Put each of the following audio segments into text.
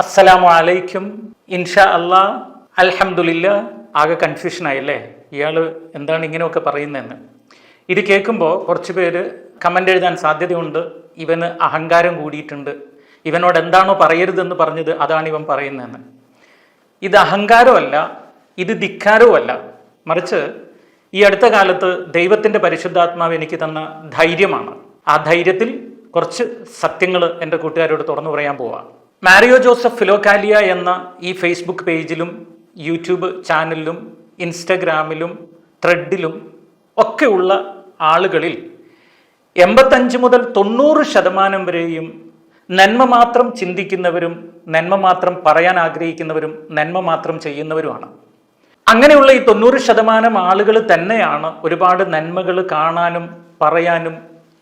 അസ്സലാമു അലൈക്കും. ഇൻഷാ അല്ലാ അൽഹംദുലില്ല. ആകെ കൺഫ്യൂഷൻ ആയില്ലേ? ഇയാൾ എന്താണ് ഇങ്ങനെയൊക്കെ പറയുന്നതെന്ന്. ഇത് കേൾക്കുമ്പോൾ കുറച്ച് പേര് കമന്റ് എഴുതാൻ സാധ്യതയുണ്ട്. ഇവന് അഹങ്കാരം കൂടിയിട്ടുണ്ട്. ഇവനോട് എന്താണോ പറയരുതെന്ന് പറഞ്ഞത് അതാണ് ഇവൻ പറയുന്നതെന്ന്. ഇത് അഹങ്കാരമല്ല ഇത് ധിക്കാരവുമല്ല. മറിച്ച് ഈ അടുത്ത കാലത്ത് ദൈവത്തിന്റെ പരിശുദ്ധാത്മാവ് എനിക്ക് തന്ന ധൈര്യമാണ്. ആ ധൈര്യത്തിൽ കുറച്ച് സത്യങ്ങൾ എന്റെ കൂട്ടുകാരോട് തുറന്നു പറയാൻ പോവാം. മാരിയോ ജോസഫ് ഫിലോകാലിയ എന്ന ഈ ഫേസ്ബുക്ക് പേജിലും യൂട്യൂബ് ചാനലിലും ഇൻസ്റ്റഗ്രാമിലും ത്രെഡിലും ഒക്കെയുള്ള ആളുകളിൽ എൺപത്തഞ്ച് മുതൽ തൊണ്ണൂറ് ശതമാനം വരെയും നന്മ മാത്രം ചിന്തിക്കുന്നവരും നന്മ മാത്രം പറയാൻ ആഗ്രഹിക്കുന്നവരും നന്മ മാത്രം ചെയ്യുന്നവരുമാണ്. അങ്ങനെയുള്ള ഈ തൊണ്ണൂറ് ശതമാനം ആളുകൾ തന്നെയാണ് ഒരുപാട് നന്മകൾ കാണാനും പറയാനും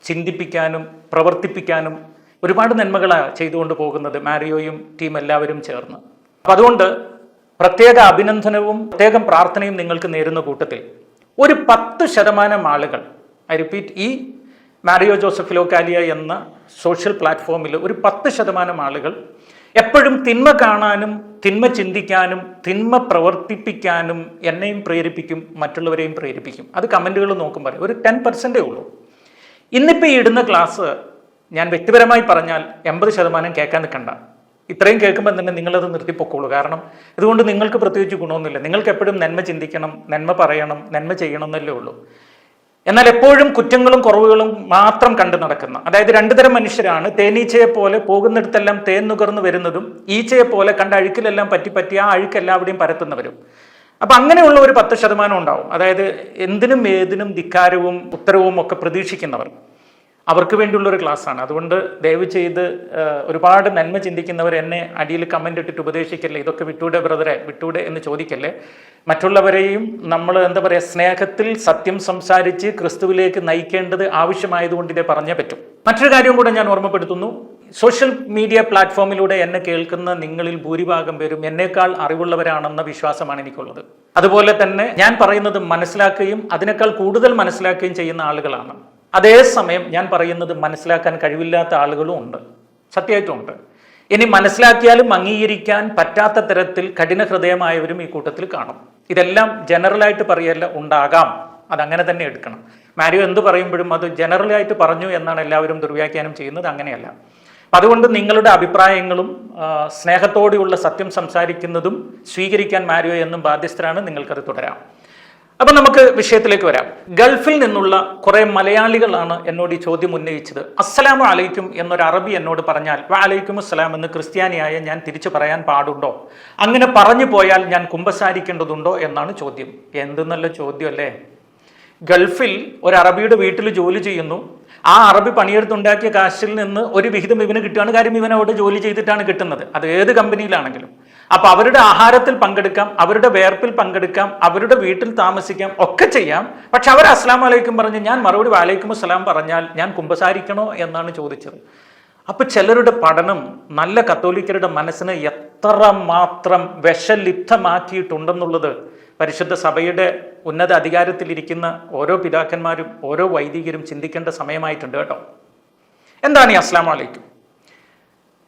ചിന്തിപ്പിക്കാനും പ്രവർത്തിപ്പിക്കാനും ഒരുപാട് നന്മകളാണ് ചെയ്തുകൊണ്ട് പോകുന്നത് മാരിയോയും ടീം എല്ലാവരും ചേർന്ന്. അപ്പം അതുകൊണ്ട് പ്രത്യേക അഭിനന്ദനവും പ്രത്യേകം പ്രാർത്ഥനയും നിങ്ങൾക്ക് നേരുന്ന കൂട്ടത്തിൽ ഒരു പത്ത് ശതമാനം ആളുകൾ ഐ റിപ്പീറ്റ് ഈ മാരിയോ ജോസഫ് ലോക്കാലിയ എന്ന സോഷ്യൽ പ്ലാറ്റ്ഫോമിൽ ഒരു പത്ത് ശതമാനം ആളുകൾ എപ്പോഴും തിന്മ കാണാനും തിന്മ ചിന്തിക്കാനും തിന്മ പ്രവർത്തിപ്പിക്കാനും എന്നെയും പ്രേരിപ്പിക്കും മറ്റുള്ളവരെയും പ്രേരിപ്പിക്കും. അത് കമന്റുകൾ നോക്കുമ്പോൾ ഒരു ടെൻ പെർസെന്റേ ഉള്ളൂ. ഇന്നിപ്പോൾ ഇടുന്ന ക്ലാസ് ഞാൻ വ്യക്തിപരമായി പറഞ്ഞാൽ എൺപത് ശതമാനം കേൾക്കാൻ നിൽക്കണ്ട. ഇത്രയും കേൾക്കുമ്പോൾ തന്നെ നിങ്ങളത് നിർത്തിപ്പോക്കോളൂ. കാരണം ഇതുകൊണ്ട് നിങ്ങൾക്ക് പ്രത്യേകിച്ച് ഗുണമൊന്നുമില്ല. നിങ്ങൾക്ക് എപ്പോഴും നന്മ ചിന്തിക്കണം നന്മ പറയണം നന്മ ചെയ്യണം എന്നല്ലേ ഉള്ളൂ. എന്നാൽ എപ്പോഴും കുറ്റങ്ങളും കുറവുകളും മാത്രം കണ്ടു നടക്കുന്ന അതായത് രണ്ടു തരം മനുഷ്യരാണ്. തേനീച്ചയെ പോലെ പോകുന്നിടത്തെല്ലാം തേൻ നുകർന്നു വരുന്നതും ഈച്ചയെ പോലെ കണ്ട അഴുക്കിലെല്ലാം പറ്റി പറ്റി ആ അഴുക്ക് എല്ലാവിടെയും പരത്തുന്നവരും. അപ്പൊ അങ്ങനെയുള്ള ഒരു പത്ത് ശതമാനം ഉണ്ടാവും. അതായത് എന്തിനും ഏതിനും ധിക്കാരവും ഉത്തരവും ഒക്കെ പ്രതീക്ഷിക്കുന്നവർ. അവർക്ക് വേണ്ടിയുള്ള ഒരു ക്ലാസ്സാണ് അതുകൊണ്ട് ദയവ് ചെയ്ത് ഒരുപാട് നന്മ ചിന്തിക്കുന്നവർ എന്നെ അടിയിൽ കമന്റ് ഇട്ടിട്ട് ഉപദേശിക്കല്ലേ? ഇതൊക്കെ വിട്ടൂടെ ബ്രദറെ വിട്ടൂടെ എന്ന് ചോദിക്കല്ലേ? മറ്റുള്ളവരെയും നമ്മൾ എന്താ പറയുക സ്നേഹത്തിൽ സത്യം സംസാരിച്ച് ക്രിസ്തുവിലേക്ക് നയിക്കേണ്ടത് ആവശ്യമായതുകൊണ്ട് ഇതേ പറഞ്ഞേ പറ്റും. മറ്റൊരു കാര്യം കൂടെ ഞാൻ ഓർമ്മപ്പെടുത്തുന്നു. സോഷ്യൽ മീഡിയ പ്ലാറ്റ്ഫോമിലൂടെ എന്നെ കേൾക്കുന്ന നിങ്ങളിൽ ഭൂരിഭാഗം പേരും എന്നേക്കാൾ അറിവുള്ളവരാണെന്ന വിശ്വാസമാണ് എനിക്കുള്ളത്. അതുപോലെ തന്നെ ഞാൻ പറയുന്നത് മനസ്സിലാക്കുകയും അതിനേക്കാൾ കൂടുതൽ മനസ്സിലാക്കുകയും ചെയ്യുന്ന ആളുകളാണ്. അതേസമയം ഞാൻ പറയുന്നത് മനസ്സിലാക്കാൻ കഴിവില്ലാത്ത ആളുകളും ഉണ്ട്. സത്യമായിട്ടും ഉണ്ട് ഇനി മനസ്സിലാക്കിയാലും അംഗീകരിക്കാൻ പറ്റാത്ത തരത്തിൽ കഠിന ഹൃദയമായവരും ഈ കൂട്ടത്തിൽ കാണും. ഇതെല്ലാം ജനറലായിട്ട് പറയല്ല ഉണ്ടാകാം. അതങ്ങനെ തന്നെ എടുക്കണം. മാരിയോ എന്ത് പറയുമ്പോഴും അത് ജനറലായിട്ട് പറഞ്ഞു എന്നാണ് എല്ലാവരും ദുർവ്യാഖ്യാനം ചെയ്യുന്നത്. അങ്ങനെയല്ല. അതുകൊണ്ട് നിങ്ങളുടെ അഭിപ്രായങ്ങളും സ്നേഹത്തോടെയുള്ള സത്യം സംസാരിക്കുന്നതും സ്വീകരിക്കാൻ മാരിയോ എന്നും ബാധ്യസ്ഥരാണ്. നിങ്ങൾക്കത് തുടരാം. അപ്പം നമുക്ക് വിഷയത്തിലേക്ക് വരാം. ഗൾഫിൽ നിന്നുള്ള കുറെ മലയാളികളാണ് എന്നോട് ഈ ചോദ്യം ഉന്നയിച്ചത്. അസ്സലാമു അലൈക്കും എന്നൊരു അറബി എന്നോട് പറഞ്ഞാൽ വലൈക്കും അസ്സലാം എന്ന് ക്രിസ്ത്യാനിയായ ഞാൻ തിരിച്ചു പറയാൻ പാടുണ്ടോ? അങ്ങനെ പറഞ്ഞു പോയാൽ ഞാൻ കുമ്പസാരിക്കേണ്ടതുണ്ടോ എന്നാണ് ചോദ്യം. എന്ത് നല്ല ചോദ്യം അല്ലേ ഗൾഫിൽ ഒരു അറബിയുടെ വീട്ടിൽ ജോലി ചെയ്യുന്നു. ആ അറബി പണിയെടുത്തുണ്ടാക്കിയ കാശിൽ നിന്ന് ഒരു വിഹിതം ഇവന് കിട്ടുകയാണ്. കാര്യം ഇവൻ അവിടെ ജോലി ചെയ്തിട്ടാണ് കിട്ടുന്നത്. അത് ഏത് കമ്പനിയിലാണെങ്കിലും. അപ്പൊ അവരുടെ ആഹാരത്തിൽ പങ്കെടുക്കാം അവരുടെ വേർപ്പിൽ പങ്കെടുക്കാം അവരുടെ വീട്ടിൽ താമസിക്കാം ഒക്കെ ചെയ്യാം. പക്ഷെ അവർ അസ്ലാം വലൈക്കും പറഞ്ഞ് ഞാൻ മറുപടി വാലൈക്കും അസ്സലാം പറഞ്ഞാൽ ഞാൻ കുമ്പസാരിക്കണോ? എന്നാണ് ചോദിച്ചത്. അപ്പൊ ചിലരുടെ പഠനം നല്ല കത്തോലിക്കരുടെ മനസ്സിനെ എത്ര മാത്രം വിഷലിപ്തമാക്കിയിട്ടുണ്ടെന്നുള്ളത് പരിശുദ്ധ സഭയുടെ ഉന്നത അധികാരത്തിലിരിക്കുന്ന ഓരോ പിതാക്കന്മാരും ഓരോ വൈദികരും ചിന്തിക്കേണ്ട സമയമായിട്ടുണ്ട് കേട്ടോ. എന്താണ് ഈ അസ്ലാം അലൈക്കും?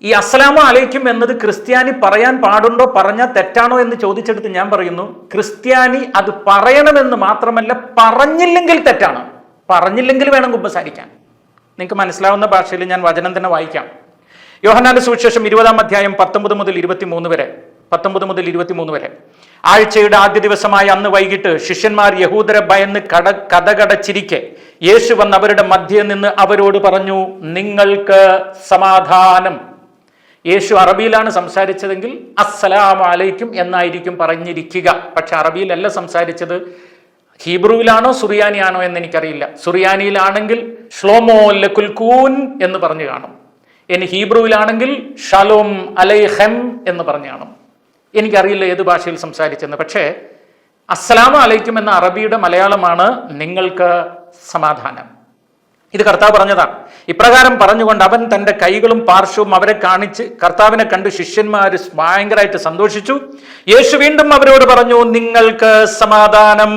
ഈ അസ്സലാമു അലൈക്കും എന്നത് ക്രിസ്ത്യാനി പറയാൻ പാടുണ്ടോ പറഞ്ഞാൽ തെറ്റാണോ എന്ന് ചോദിച്ചെടുത്ത് ഞാൻ പറയുന്നു ക്രിസ്ത്യാനി അത് പറയണമെന്ന് മാത്രമല്ല പറഞ്ഞില്ലെങ്കിൽ തെറ്റാണ്. പറഞ്ഞില്ലെങ്കിൽ വേണം കുമ്പസാരിക്കാൻ. നിങ്ങൾക്ക് മനസ്സിലാവുന്ന ഭാഷയിൽ ഞാൻ വചനം തന്നെ വായിക്കാം. യോഹനാന്റെ സുവിശേഷം ഇരുപതാം അധ്യായം പത്തൊമ്പത് മുതൽ ഇരുപത്തി മൂന്ന് വരെ. പത്തൊമ്പത് മുതൽ ഇരുപത്തി മൂന്ന് വരെ. ആഴ്ചയുടെ ആദ്യ ദിവസമായ അന്ന് വൈകിട്ട് ശിഷ്യന്മാർ യഹൂദരെ ഭയന്ന് കട കഥകടച്ചിരിക്കെ. യേശു വന്ന് അവരുടെ മധ്യേ നിന്ന് അവരോട് പറഞ്ഞു നിങ്ങൾക്ക് സമാധാനം. യേശു അറബിയിലാണ് സംസാരിച്ചതെങ്കിൽ അസ്സലാം അലൈക്കും എന്നായിരിക്കും പറഞ്ഞിരിക്കുക. പക്ഷെ അറബിയിലല്ല സംസാരിച്ചത്. ഹീബ്രുവിലാണോ സുറിയാനിയാണോ എന്ന് എനിക്കറിയില്ല സുറിയാനിയിലാണെങ്കിൽ ഷ്ലോമോ ലക്കുൽകൂൻ എന്ന് പറഞ്ഞു കാണും. ഇനി ഹീബ്രുവിലാണെങ്കിൽ ഷലോം അലൈഹം എന്ന് പറഞ്ഞു കാണും. എനിക്കറിയില്ല ഏത് ഭാഷയിൽ സംസാരിച്ചെന്ന്. പക്ഷേ അസ്സലാമു അലൈക്കും എന്ന അറബിയുടെ മലയാളമാണ് നിങ്ങൾക്ക് സമാധാനം. ഇത് കർത്താവ് പറഞ്ഞതാണ്. ഇപ്രകാരം പറഞ്ഞുകൊണ്ട് അവൻ തന്റെ കൈകളും പാർശ്വവും അവരെ കാണിച്ച് കർത്താവിനെ കണ്ട് ശിഷ്യന്മാർ ഭയങ്കരമായിട്ട് സന്തോഷിച്ചു. യേശു വീണ്ടും അവരോട് പറഞ്ഞു നിങ്ങൾക്ക് സമാധാനം.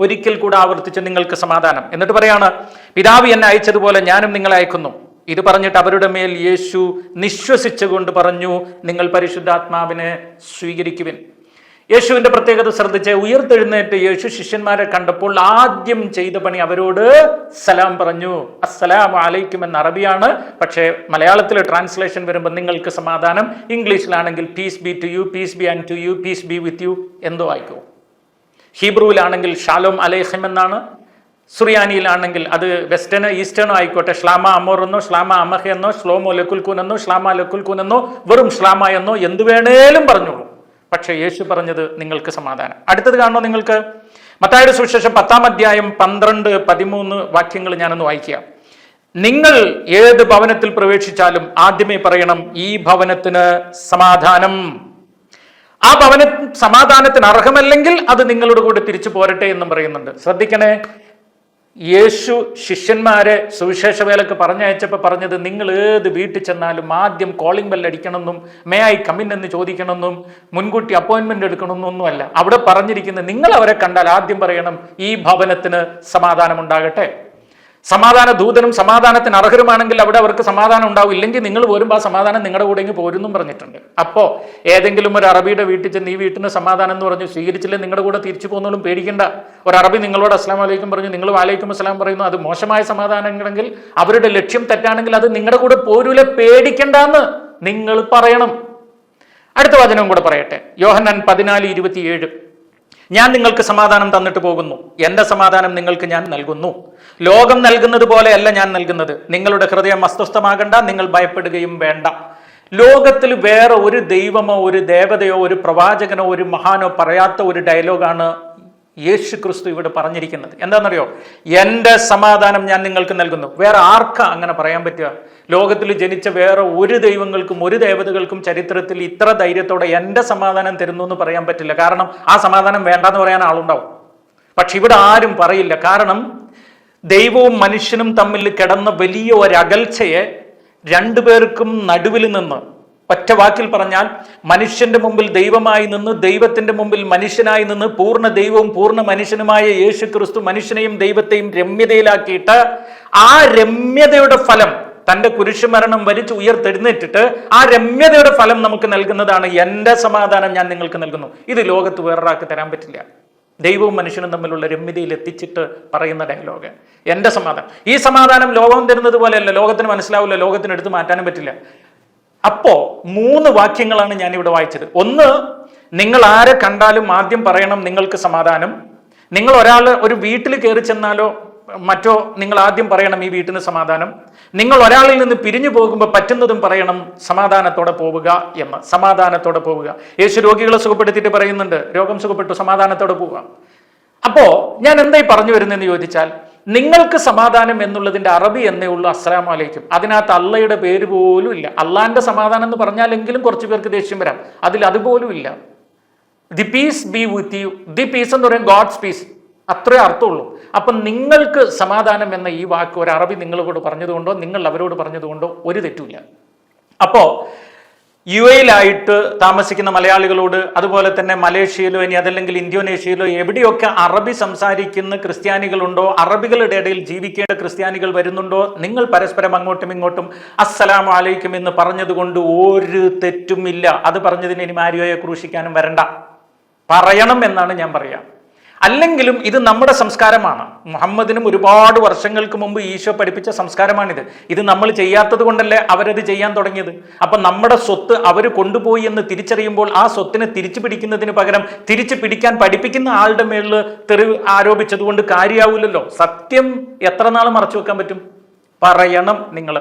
ഒരിക്കൽ കൂടെ ആവർത്തിച്ച് നിങ്ങൾക്ക് സമാധാനം. എന്നിട്ട് പറയാണ് പിതാവ് എന്നെ അയച്ചതുപോലെ ഞാനും നിങ്ങളെ അയക്കുന്നു. ഇത് പറഞ്ഞിട്ട് അവരുടെ മേൽ യേശു നിശ്വസിച്ചുകൊണ്ട് പറഞ്ഞു നിങ്ങൾ പരിശുദ്ധാത്മാവിനെ സ്വീകരിക്കുവിൻ. യേശുവിന്റെ പ്രത്യേകത ശ്രദ്ധിച്ച് ഉയർത്തെഴുന്നേറ്റ് യേശു ശിഷ്യന്മാരെ കണ്ടപ്പോൾ ആദ്യം ചെയ്ത പണി അവരോട് സലാം പറഞ്ഞു. അസ്സലാം അലൈക്കും എന്ന അറബിയാണ്. പക്ഷേ മലയാളത്തിൽ ട്രാൻസ്ലേഷൻ വരുമ്പോൾ നിങ്ങൾക്ക് സമാധാനം. ഇംഗ്ലീഷിലാണെങ്കിൽ peace be to you peace be and to you peace be with you എന്തോ ആയിക്കോ. ഹീബ്രുവിലാണെങ്കിൽ ഷാലോം അലേഹിം എന്നാണ്. സുറിയാനിയിലാണെങ്കിൽ അത് വെസ്റ്റേണോ ഈസ്റ്റേണോ ആയിക്കോട്ടെ. ഷ്ലാമ അമോർ എന്നോ ഷ്ലാമ അമഹ എന്നോ ഷ്ലോമോ ലക്കുൽക്കൂൻ എന്നോ ഷ്ലാമ ലക്കുൽക്കൂൻ എന്നോ വെറും ഷ്ലാമ എന്നോ എന്ത് വേണേലും പറഞ്ഞോളൂ. പക്ഷേ യേശു പറഞ്ഞത് നിങ്ങൾക്ക് സമാധാനം. അടുത്തത് കാണണോ നിങ്ങൾക്ക്? മത്തായുടെ സുവിശേഷം പത്താം അധ്യായം പന്ത്രണ്ട് പതിമൂന്ന് വാക്യങ്ങൾ ഞാനൊന്ന് വായിക്കുക നിങ്ങൾ ഏത് ഭവനത്തിൽ പ്രവേശിച്ചാലും ആദ്യമേ പറയണം ഈ ഭവനത്തിന് സമാധാനം. ആ ഭവന സമാധാനത്തിന് അർഹമല്ലെങ്കിൽ അത് നിങ്ങളുടെ കൂടെ തിരിച്ചു പോരട്ടെ എന്നും പറയുന്നുണ്ട്. ശ്രദ്ധിക്കണേ. യേശു ശിഷ്യന്മാരെ സുവിശേഷ വേലക്ക് പറഞ്ഞയച്ചപ്പോൾ പറഞ്ഞത് നിങ്ങൾ ഏത് വീട്ടിൽ ചെന്നാലും ആദ്യം കോളിംഗ് ബെൽ അടിക്കണമെന്നും മേ ഐ കമ്മിൻ എന്ന് ചോദിക്കണമെന്നും മുൻകൂട്ടി അപ്പോയിന്റ്മെന്റ് എടുക്കണമെന്നൊന്നുമല്ല അവിടെ പറഞ്ഞിരിക്കുന്നത് നിങ്ങൾ അവരെ കണ്ടാൽ ആദ്യം പറയണം ഈ ഭവനത്തിന് സമാധാനം ഉണ്ടാകട്ടെ സമാധാന ദൂതനും സമാധാനത്തിന് അർഹരുമാണെങ്കിൽ അവിടെ അവർക്ക് സമാധാനം ഉണ്ടാവും. ഇല്ലെങ്കിൽ നിങ്ങൾ പോരുമ്പോൾ ആ സമാധാനം നിങ്ങളുടെ കൂടെ പോരുന്നും പറഞ്ഞിട്ടുണ്ട്. അപ്പോൾ ഏതെങ്കിലും ഒരു അറബിയുടെ വീട്ടിൽ ചെന്ന് ഈ വീട്ടിന് സമാധാനം എന്ന് പറഞ്ഞു സ്വീകരിച്ചില്ലേ നിങ്ങളുടെ കൂടെ തിരിച്ചു പോകുന്നോളും പേടിക്കേണ്ട. ഒരു അറബി നിങ്ങളോട് അസ്ലാം വലൈക്കും പറഞ്ഞു നിങ്ങൾ വാലൈക്കും അസ്ലാം പറയുന്നു അത് മോശമായ സമാധാനങ്ങളെങ്കിൽ അവരുടെ ലക്ഷ്യം തെറ്റാണെങ്കിൽ അത് നിങ്ങളുടെ കൂടെ പോരൂലെ പേടിക്കണ്ടെന്ന് നിങ്ങൾ പറയണം. അടുത്ത വചനവും കൂടെ പറയട്ടെ. യോഹന്നാൻ പതിനാല് ഇരുപത്തിയേഴ്. ഞാൻ നിങ്ങൾക്ക് സമാധാനം തന്നിട്ട് പോകുന്നു. എന്റെ സമാധാനം നിങ്ങൾക്ക് ഞാൻ നൽകുന്നു. ലോകം നൽകുന്നത് പോലെയല്ല ഞാൻ നൽകുന്നത്. നിങ്ങളുടെ ഹൃദയം അസ്വസ്ഥമാകണ്ട നിങ്ങൾ ഭയപ്പെടുകയും വേണ്ട. ലോകത്തിൽ വേറെ ഒരു ദൈവമോ ഒരു ദേവതയോ ഒരു പ്രവാചകനോ ഒരു മഹാനോ പറയാത്ത ഒരു ഡയലോഗാണ് യേശു ക്രിസ്തു ഇവിടെ പറഞ്ഞിരിക്കുന്നത്. എന്താണെന്നറിയോ? എന്റെ സമാധാനം ഞാൻ നിങ്ങൾക്ക് നൽകുന്നു. വേറെ ആർക്കാ അങ്ങനെ പറയാൻ പറ്റുക? ലോകത്തിൽ ജനിച്ച വേറെ ഒരു ദൈവങ്ങൾക്കും ഒരു ദേവതകൾക്കും ചരിത്രത്തിൽ ഇത്ര ധൈര്യത്തോടെ എന്റെ സമാധാനം തരുന്നു എന്ന് പറയാൻ പറ്റില്ല. കാരണം ആ സമാധാനം വേണ്ടെന്ന് പറയാൻ ആളുണ്ടാവും. പക്ഷെ ഇവിടെ ആരും പറയില്ല. കാരണം ദൈവവും മനുഷ്യനും തമ്മിൽ കിടന്ന വലിയ ഒരകൽച്ചയെ രണ്ടുപേർക്കും നടുവിൽ നിന്ന് ഒറ്റ വാക്കിൽ പറഞ്ഞാൽ മനുഷ്യന്റെ മുമ്പിൽ ദൈവമായി നിന്ന് ദൈവത്തിന്റെ മുമ്പിൽ മനുഷ്യനായി നിന്ന് പൂർണ ദൈവവും പൂർണ മനുഷ്യനുമായ യേശു ക്രിസ്തു മനുഷ്യനെയും ദൈവത്തെയും രമ്യതയിലാക്കിയിട്ട് ആ രമ്യതയുടെ ഫലം തന്റെ കുരിശുമരണം വരിച്ച് ഉയർത്തെഴുന്നേറ്റിട്ട് ആ രമ്യതയുടെ ഫലം നമുക്ക് നൽകുന്നതാണ് എന്റെ സമാധാനം ഞാൻ നിങ്ങൾക്ക് നൽകുന്നു. ഇത് ലോകത്ത് വേറൊരാൾക്ക് തരാൻ പറ്റില്ല. ദൈവവും മനുഷ്യനും തമ്മിലുള്ള രമ്യതയിൽ എത്തിച്ചിട്ട് പറയുന്ന ഡയലോഗ് എന്റെ സമാധാനം. ഈ സമാധാനം ലോകം തരുന്നത് പോലെയല്ല. ലോകത്തിന് മനസ്സിലാവില്ല. ലോകത്തിന് എടുത്ത് മാറ്റാനും പറ്റില്ല. അപ്പോ മൂന്ന് വാക്യങ്ങളാണ് ഞാൻ ഇവിടെ വായിച്ചത്. ഒന്ന് നിങ്ങൾ ആരെ കണ്ടാലും ആദ്യം പറയണം നിങ്ങൾക്ക് സമാധാനം. നിങ്ങൾ ഒരാൾ ഒരു വീട്ടിൽ കയറി ചെന്നാലോ മറ്റോ നിങ്ങൾ ആദ്യം പറയണം ഈ വീട്ടിന് സമാധാനം. നിങ്ങൾ ഒരാളിൽ നിന്ന് പിരിഞ്ഞു പോകുമ്പോൾ പറ്റുന്നതും പറയണം സമാധാനത്തോടെ പോവുക എന്ന് സമാധാനത്തോടെ പോവുക. യേശു രോഗികളെ സുഖപ്പെടുത്തിയിട്ട് പറയുന്നുണ്ട് രോഗം സുഖപ്പെട്ടു സമാധാനത്തോടെ പോവുക. അപ്പോ ഞാൻ എന്തായി പറഞ്ഞു വരുന്നതെന്ന് ചോദിച്ചാൽ നിങ്ങൾക്ക് സമാധാനം എന്നുള്ളതിന്റെ അറബി എന്നേ ഉള്ളൂ അസ്സലാം വലൈക്കും അതിനകത്ത് അള്ളയുടെ പേര് പോലും ഇല്ല. അള്ളാന്റെ സമാധാനം എന്ന് പറഞ്ഞാലെങ്കിലും കുറച്ച് പേർക്ക് ദേഷ്യം വരാം. അതിൽ അതുപോലും ഇല്ല. The peace be with you the peace എന്ന് പറയും ഗോഡ്സ് പീസ് അത്രേ അർത്ഥമുള്ളൂ. അപ്പം നിങ്ങൾക്ക് സമാധാനം എന്ന ഈ വാക്ക് ഒരു അറബി നിങ്ങളോട് പറഞ്ഞതുകൊണ്ടോ നിങ്ങൾ അവരോട് പറഞ്ഞതുകൊണ്ടോ ഒരു തെറ്റുമില്ല. അപ്പോൾ യു എയിലായിട്ട് താമസിക്കുന്ന മലയാളികളോട് അതുപോലെ തന്നെ മലേഷ്യയിലോ ഇനി അതല്ലെങ്കിൽ ഇന്തോനേഷ്യയിലോ എവിടെയൊക്കെ അറബി സംസാരിക്കുന്ന ക്രിസ്ത്യാനികളുണ്ടോ അറബികളുടെ ഇടയിൽ ജീവിക്കേണ്ട ക്രിസ്ത്യാനികൾ വരുന്നുണ്ടോ നിങ്ങൾ പരസ്പരം അങ്ങോട്ടും ഇങ്ങോട്ടും അസ്സലാം അലൈക്കും എന്ന് പറഞ്ഞതുകൊണ്ട് ഒരു തെറ്റുമില്ല. അത് പറഞ്ഞതിന് ഇനി മാരിയോയെ ക്രൂശിക്കാനും വരണ്ട. പറയണം എന്നാണ് ഞാൻ പറയാം. അല്ലെങ്കിലും ഇത് നമ്മുടെ സംസ്കാരമാണ്. മുഹമ്മദിനും ഒരുപാട് വർഷങ്ങൾക്ക് മുമ്പ് ഈശോ പഠിപ്പിച്ച സംസ്കാരമാണിത്. ഇത് നമ്മൾ ചെയ്യാത്തത് കൊണ്ടല്ലേ അവരത് ചെയ്യാൻ തുടങ്ങിയത്? അപ്പം നമ്മുടെ സ്വത്ത് അവർ കൊണ്ടുപോയി എന്ന് തിരിച്ചറിയുമ്പോൾ ആ സ്വത്തിനെ തിരിച്ചു പിടിക്കുന്നതിന് പകരം തിരിച്ചു പിടിക്കാൻ പഠിപ്പിക്കുന്ന ആളുടെ മേളിൽ തെറി ആരോപിച്ചതുകൊണ്ട് കാര്യമാവില്ലല്ലോ സത്യം എത്ര നാൾ മറച്ചു വെക്കാൻ പറ്റും? പറയണം നിങ്ങൾ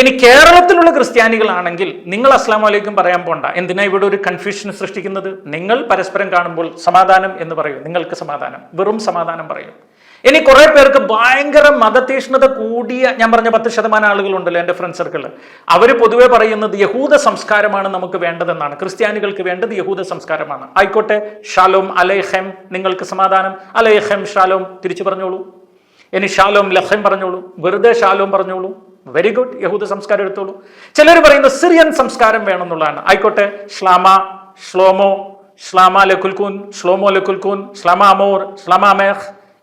ഇനി കേരളത്തിലുള്ള ക്രിസ്ത്യാനികളാണെങ്കിൽ നിങ്ങൾ അസ്ലാം വലൈക്കും പറയാൻ പോണ്ട. എന്തിനാ ഇവിടെ ഒരു കൺഫ്യൂഷൻ സൃഷ്ടിക്കുന്നത്? നിങ്ങൾ പരസ്പരം കാണുമ്പോൾ സമാധാനം എന്ന് പറയും. നിങ്ങൾക്ക് സമാധാനം. വെറും സമാധാനം പറയും. ഇനി കുറെ പേർക്ക് ഭയങ്കര മതതീഷ്ണത കൂടിയ ഞാൻ പറഞ്ഞ പത്ത് ശതമാനം ആളുകളുണ്ടല്ലോ എന്റെ ഫ്രണ്ട് സർക്കിളിൽ അവർ പൊതുവെ പറയുന്നത് യഹൂദ സംസ്കാരമാണ് നമുക്ക് വേണ്ടതെന്നാണ്. ക്രിസ്ത്യാനികൾക്ക് വേണ്ടത് യഹൂദ സംസ്കാരമാണ്. ആയിക്കോട്ടെ ഷാലോം അലേഹം നിങ്ങൾക്ക് സമാധാനം. അലേഹം ഷാലോം തിരിച്ചു പറഞ്ഞോളൂ. ഇനി ഷാലോം ലഹം പറഞ്ഞോളൂ. വെറുതെ ഷാലോം പറഞ്ഞോളൂ. വെരി ഗുഡ് യഹൂദ സംസ്കാരം എടുത്തോളൂ. ചിലർ പറയുന്ന സിറിയൻ സംസ്കാരം വേണമെന്നുള്ളതാണ്. ആയിക്കോട്ടെ. ഷ്ലാമ ഷ്ലോമോ ഷ്ലാമ ലക്കുൽക്കൂൻ ഷ്ലോമോ ലക്കുൽക്കൂൻ ഷ്ലാമ അമോർ ഷ്ലാമ